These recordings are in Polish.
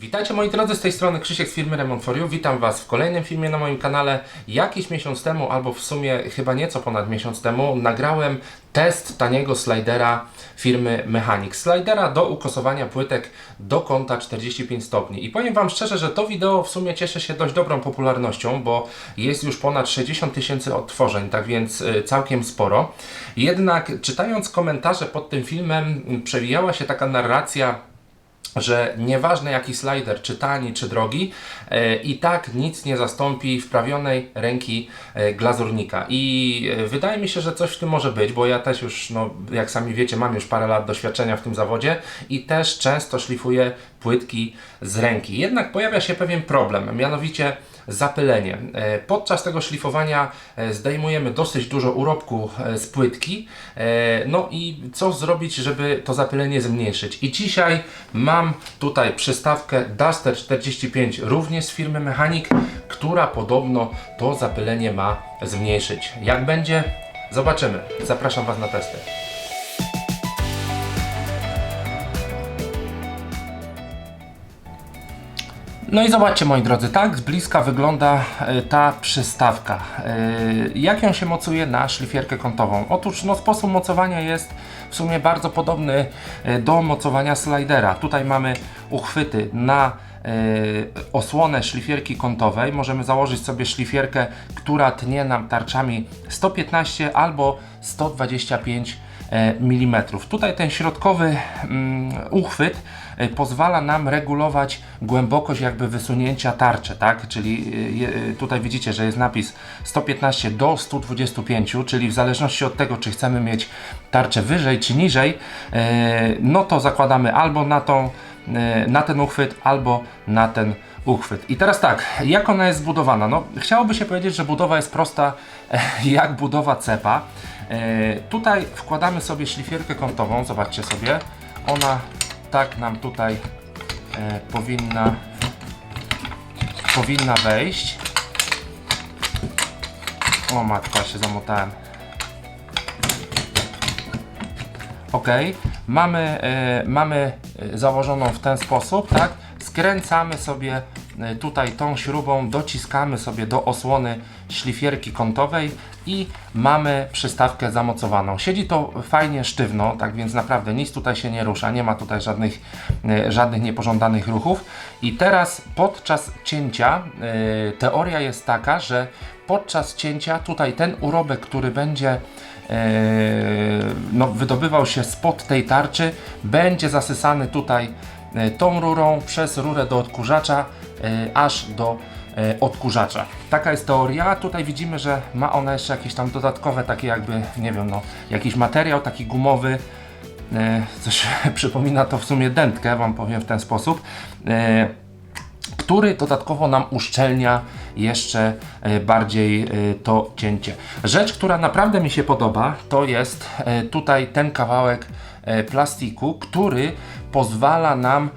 Witajcie moi drodzy, z tej strony Krzysiek z firmy Remont for You. Witam Was w kolejnym filmie na moim kanale. Jakiś miesiąc temu, albo w sumie chyba nieco ponad miesiąc temu, nagrałem test taniego slidera firmy Mechanic. Slidera do ukosowania płytek do kąta 45 stopni. I powiem Wam szczerze, że to wideo w sumie cieszy się dość dobrą popularnością, bo jest już ponad 60 tysięcy odtworzeń, tak więc y, całkiem sporo. Jednak czytając komentarze pod tym filmem, przewijała się taka narracja, że nieważne jaki slider, czy tani, czy drogi, e, i tak nic nie zastąpi wprawionej ręki e, glazurnika. I e, wydaje mi się, że coś w tym może być, bo ja też już, no, jak sami wiecie, mam już parę lat doświadczenia w tym zawodzie i też często szlifuję płytki z ręki. Jednak pojawia się pewien problem, mianowicie zapylenie. E, Podczas tego szlifowania e, zdejmujemy dosyć dużo urobku e, z płytki. No i co zrobić, żeby to zapylenie zmniejszyć? I dzisiaj mam tutaj przystawkę Duster 45, również z firmy Mechanik, która podobno to zapylenie ma zmniejszyć. Jak będzie? Zobaczymy. Zapraszam Was na testy. No i zobaczcie moi drodzy, tak z bliska wygląda e, ta przystawka. E, Jak ją się mocuje na szlifierkę kątową? Otóż no, sposób mocowania jest w sumie bardzo podobny e, do mocowania slidera. Tutaj mamy uchwyty na osłonę szlifierki kątowej. Możemy założyć sobie szlifierkę, która tnie nam tarczami 115 albo 125 mm. Tutaj ten środkowy mm, uchwyt e, pozwala nam regulować głębokość jakby wysunięcia tarczy, tak? Czyli e, tutaj widzicie, że jest napis 115 do 125, czyli w zależności od tego, czy chcemy mieć tarczę wyżej czy niżej, no to zakładamy albo na tą na ten uchwyt, albo na ten uchwyt. I teraz tak, jak ona jest zbudowana? No, chciałoby się powiedzieć, że budowa jest prosta jak budowa cepa. E, tutaj wkładamy sobie szlifierkę kątową, zobaczcie sobie. Ona tak nam tutaj e, powinna powinna wejść. O matka, się zamotałem. Ok, mamy, e, mamy e, założoną w ten sposób, tak? Skręcamy sobie e, tutaj tą śrubą, dociskamy sobie do osłony szlifierki kątowej i mamy przystawkę zamocowaną. Siedzi to fajnie sztywno, tak więc naprawdę nic tutaj się nie rusza, nie ma tutaj żadnych, żadnych niepożądanych ruchów. I teraz podczas cięcia teoria jest taka, że podczas cięcia tutaj ten urobek, który będzie no, wydobywał się spod tej tarczy, będzie zasysany tutaj e, tą rurą przez rurę do odkurzacza, e, aż do e, odkurzacza. Taka jest teoria. Tutaj widzimy, że ma ona jeszcze jakieś tam dodatkowe takie jakby, nie wiem, no, jakiś materiał taki gumowy, coś przypomina to w sumie dętkę, wam powiem w ten sposób. Który dodatkowo nam uszczelnia jeszcze e, bardziej e, to cięcie. Rzecz, która naprawdę mi się podoba, to jest e, tutaj ten kawałek plastiku, który pozwala nam,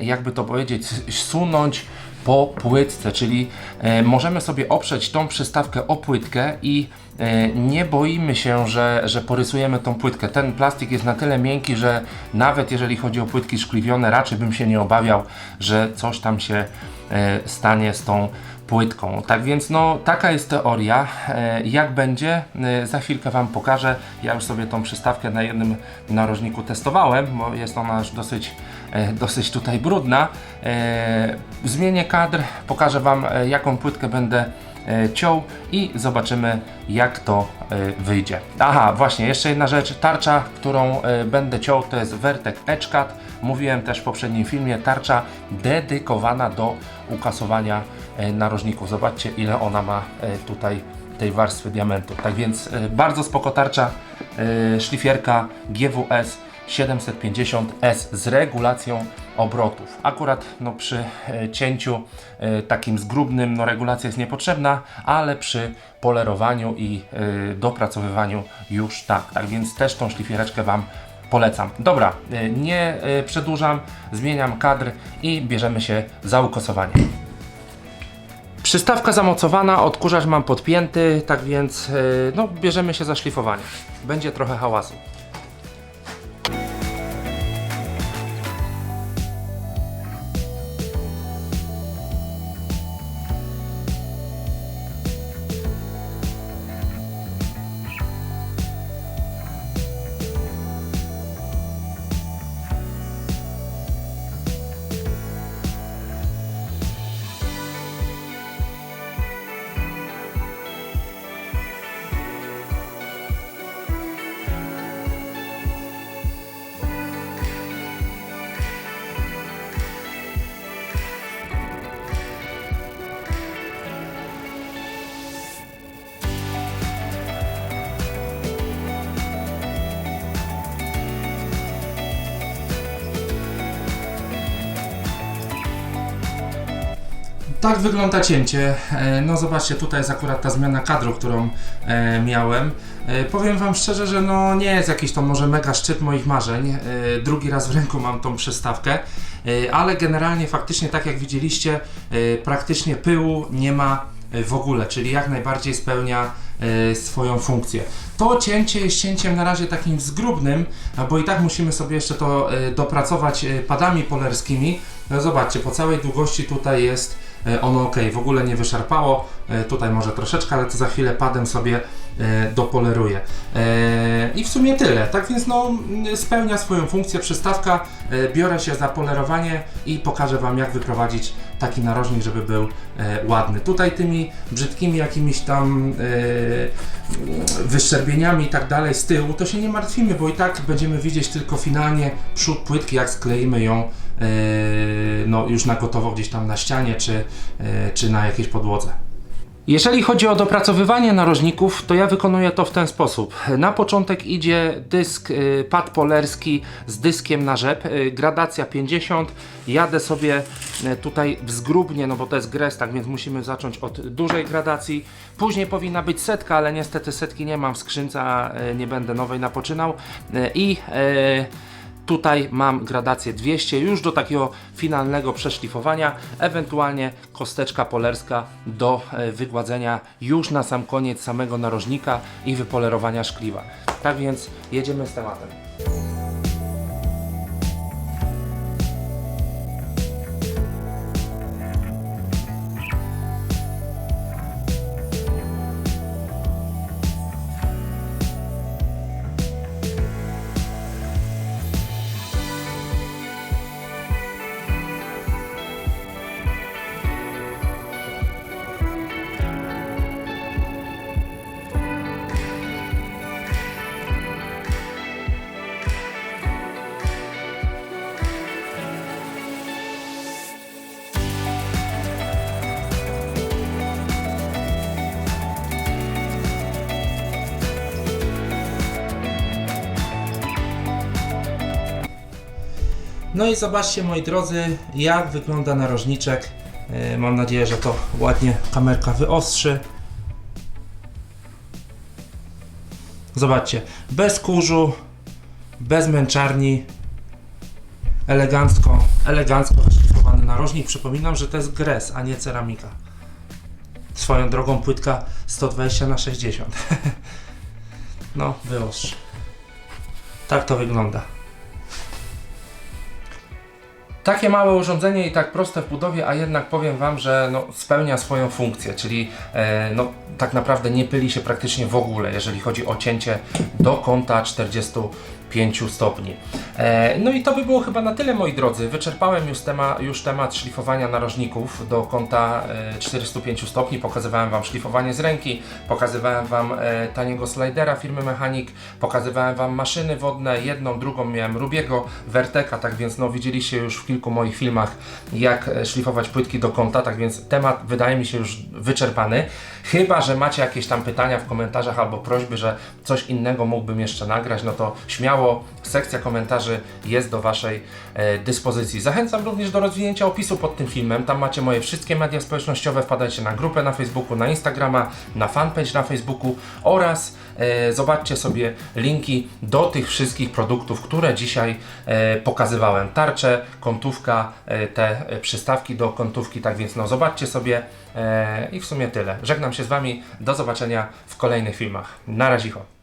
jakby to powiedzieć, sunąć po płytce, czyli e, możemy sobie oprzeć tą przystawkę o płytkę i e, nie boimy się, że, że porysujemy tą płytkę. Ten plastik jest na tyle miękki, że nawet jeżeli chodzi o płytki szkliwione, raczej bym się nie obawiał, że coś tam się e, stanie z tą płytką. Tak więc no, taka jest teoria. Jak będzie, za chwilkę Wam pokażę. Ja już sobie tą przystawkę na jednym narożniku testowałem, bo jest ona już dosyć, dosyć tutaj brudna. E, zmienię kadr, pokażę Wam e, jaką płytkę będę e, ciął i zobaczymy jak to e, wyjdzie. Aha, właśnie, jeszcze jedna rzecz. Tarcza, którą e, będę ciął to jest Vertec Edgecut. Mówiłem też w poprzednim filmie, tarcza dedykowana do ukasowania e, narożników. Zobaczcie ile ona ma e, tutaj tej warstwy diamentu. Tak więc e, bardzo spoko tarcza, e, szlifierka GWS 750S z regulacją obrotów. Akurat no, przy e, cięciu e, takim zgrubnym no, regulacja jest niepotrzebna, ale przy polerowaniu i e, dopracowywaniu już tak. Tak więc też tą szlifiereczkę Wam polecam. Dobra, e, nie e, przedłużam, zmieniam kadr i bierzemy się za ukosowanie. Przystawka zamocowana, odkurzacz mam podpięty, tak więc e, no, bierzemy się za szlifowanie. Będzie trochę hałasu. Tak wygląda cięcie. E, No zobaczcie, tutaj jest akurat ta zmiana kadru, którą e, miałem. E, powiem Wam szczerze, że no nie jest jakiś to może mega szczyt moich marzeń. Drugi raz w ręku mam tą przystawkę, ale generalnie faktycznie tak jak widzieliście, praktycznie pyłu nie ma w ogóle, czyli jak najbardziej spełnia swoją funkcję. To cięcie jest cięciem na razie takim zgrubnym, bo i tak musimy sobie jeszcze to dopracować padami polerskimi. No zobaczcie, po całej długości tutaj jest ono ok, w ogóle nie wyszarpało. E, Tutaj może troszeczkę, ale to za chwilę padem sobie e, dopoleruję. E, I w sumie tyle. Tak więc no, spełnia swoją funkcję przystawka. E, Biorę się za polerowanie i pokażę Wam, jak wyprowadzić taki narożnik, żeby był e, ładny. Tutaj tymi brzydkimi jakimiś tam e, wyszczerbieniami i tak dalej z tyłu, to się nie martwimy, bo i tak będziemy widzieć tylko finalnie przód płytki, jak skleimy ją e, no, już na gotowo gdzieś tam na ścianie czy, e, czy na jakiejś podłodze. Jeżeli chodzi o dopracowywanie narożników, to ja wykonuję to w ten sposób. Na początek idzie dysk, y, pad polerski z dyskiem na rzep, gradacja 50. Jadę sobie tutaj w zgrubnie, no bo to jest gres, tak więc musimy zacząć od dużej gradacji. Później powinna być setka, ale niestety setki nie mam w skrzynce, nie będę nowej napoczynał. I y, Tutaj mam gradację 200 już do takiego finalnego przeszlifowania, ewentualnie kosteczka polerska do e, wygładzenia już na sam koniec samego narożnika i wypolerowania szkliwa. Tak więc jedziemy z tematem. No i zobaczcie moi drodzy, jak wygląda narożniczek. E, Mam nadzieję, że to ładnie kamerka wyostrzy. Zobaczcie, bez kurzu, bez męczarni, elegancko, elegancko wyszlifowany narożnik. Przypominam, że to jest gres, a nie ceramika. Swoją drogą płytka 120 na 60 No, wyostrz. Tak to wygląda. Takie małe urządzenie i tak proste w budowie, a jednak powiem Wam, że no, spełnia swoją funkcję, czyli e, no, tak naprawdę nie pyli się praktycznie w ogóle, jeżeli chodzi o cięcie do kąta 45 stopni. E, no i to by było chyba na tyle, moi drodzy. Wyczerpałem już, tema, już temat szlifowania narożników do kąta e, 405 stopni. Pokazywałem Wam szlifowanie z ręki, pokazywałem Wam e, taniego slidera firmy Mechanik, pokazywałem Wam maszyny wodne, jedną, drugą miałem Rubiego, Verteka, tak więc no, widzieliście już w kilku moich filmach, jak e, szlifować płytki do kąta, tak więc temat wydaje mi się już wyczerpany. Chyba, że macie jakieś tam pytania w komentarzach albo prośby, że coś innego mógłbym jeszcze nagrać, no to śmiało sekcja komentarzy jest do Waszej e, dyspozycji. Zachęcam również do rozwinięcia opisu pod tym filmem. Tam macie moje wszystkie media społecznościowe. Wpadajcie na grupę na Facebooku, na Instagrama, na fanpage na Facebooku oraz e, zobaczcie sobie linki do tych wszystkich produktów, które dzisiaj e, pokazywałem. Tarcze, kątówka, e, te e, przystawki do kątówki. Tak więc no zobaczcie sobie i w sumie tyle. Żegnam się z Wami. Do zobaczenia w kolejnych filmach. Na razie.